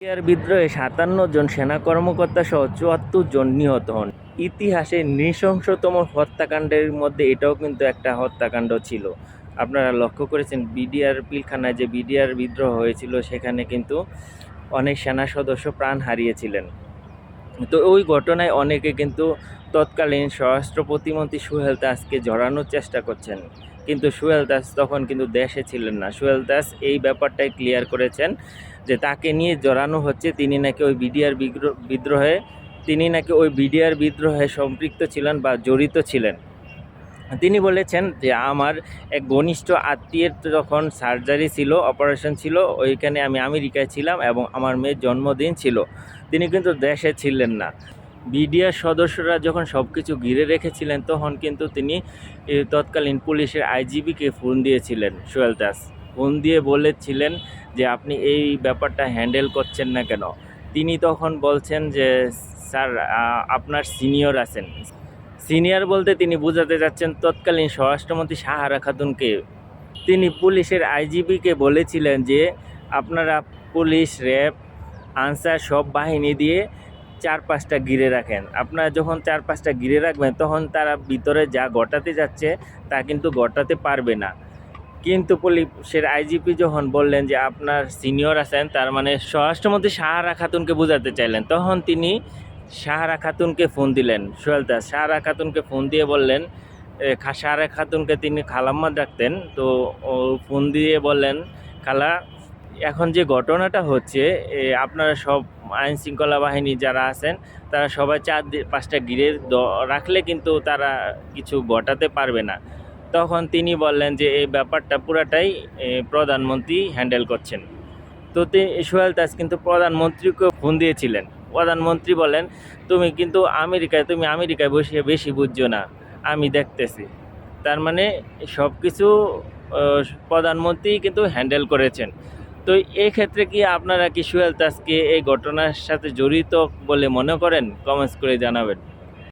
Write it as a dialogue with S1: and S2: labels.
S1: সিরিয়ার বিদ্রোহে সাতান্ন জন সেনা কর্মকর্তা সহ চুয়াত্তর জন নিহত হন। ইতিহাসে নৃশংসতম হত্যাকাণ্ডের মধ্যে এটাও কিন্তু একটা হত্যাকাণ্ড ছিল। আপনারা লক্ষ্য করেছেন, বিডিআর পিলখানায় যে বিডিআর বিদ্রোহ হয়েছিল, সেখানে কিন্তু অনেক সেনা সদস্য প্রাণ হারিয়েছিলেন। তো ওই ঘটনায় অনেকে কিন্তু তৎকালীন স্বরাষ্ট্র প্রতিমন্ত্রী সুহেল দাসকে জড়ানোর চেষ্টা করছেন। কিন্তু সুহেল দাস তখন কিন্তু দেশে ছিলেন না। সুহেল দাস এই ব্যাপারটাই ক্লিয়ার করেছেন যে তাকে নিয়ে জড়ানো হচ্ছে। তিনি নাকি ওই বিডিআর বিদ্রোহে, তিনি নাকি ওই বিডিআর বিদ্রোহে সম্পৃক্ত ছিলেন বা জড়িত ছিলেন। তিনি বলেছেন যে আমার এক ঘনিষ্ঠ আত্মীয়ের যখন সার্জারি ছিল অপারেশন ছিল, ওইখানে আমি আমেরিকায় ছিলাম এবং আমার মেয়ের জন্মদিন ছিল। তিনি কিন্তু দেশে ছিলেন না। বিডিআর সদস্যরা যখন সব কিছু ঘিরে রেখেছিলেন, তখন কিন্তু তিনি তৎকালীন পুলিশের আইজিবিকে ফোন দিয়েছিলেন সোহেল দাস ফোন দিয়ে বলেছিলেন যে, আপনি এই ব্যাপারটা হ্যান্ডেল করছেন না কেন? তিনি তখন বলছেন যে, স্যার আপনার সিনিয়র আছেন। সিনিয়র বলতে তিনি বোঝাতে যাচ্ছেন তৎকালীন স্বরাষ্ট্রমন্ত্রী সাহারা খাতুনকে তিনি পুলিশের আইজিবিকে বলেছিলেন যে, আপনারা পুলিশ, র্যাব, আনসার সব বাহিনী দিয়ে চার পাঁচটা ঘিরে রাখেন। আপনারা যখন চার পাঁচটা ঘিরে রাখবেন, তখন তারা ভিতরে যা ঘটাতে যাচ্ছে, তা কিন্তু ঘটাতে পারবে না। কিন্তু পুলিশের আইজিপি যখন বললেন যে, আপনার সিনিয়র আছেন, তার মানে স্বরাষ্ট্রমন্ত্রী সাহারা খাতুনকে বোঝাতে চাইলেন, তখন তিনি সাহারা খাতুনকে ফোন দিলেন। সোহেল দাস, সাহারা খাতুনকে ফোন দিয়ে বললেন সাহারা খাতুনকে তিনি খালাম্মা ডাকতেন, তো ফোন দিয়ে বললেন, খালা, এখন যে ঘটনাটা হচ্ছে আপনারা সব আইন শৃঙ্খলা বাহিনী যারা আছেন, তারা সবাই চার পাঁচটা দ- রাখলে কিন্তু তারা কিছু ঘটাতে পারবে না। তখন তিনি বললেন যে, এই ব্যাপারটা পুরাটাই প্রধানমন্ত্রী হ্যান্ডেল করছেন। তি- সোহেল দাস কিন্তু প্রধানমন্ত্রীকে ফোন দিয়েছিলেন। প্রধানমন্ত্রী বলেন, তুমি কিন্তু আমেরিকায়, তুমি আমেরিকায় বসে বেশি বুঝছ না। আমি দেখতেছি। তার মানে সব কিছু প্রধানমন্ত্রী কিন্তু হ্যান্ডেল করেছেন। তো এই ক্ষেত্রে কি আপনারা কি সুয়েল তাসকে এই ঘটনার সাথে জড়িত বলে মনে করেন? কমেন্টস করে জানাবেন।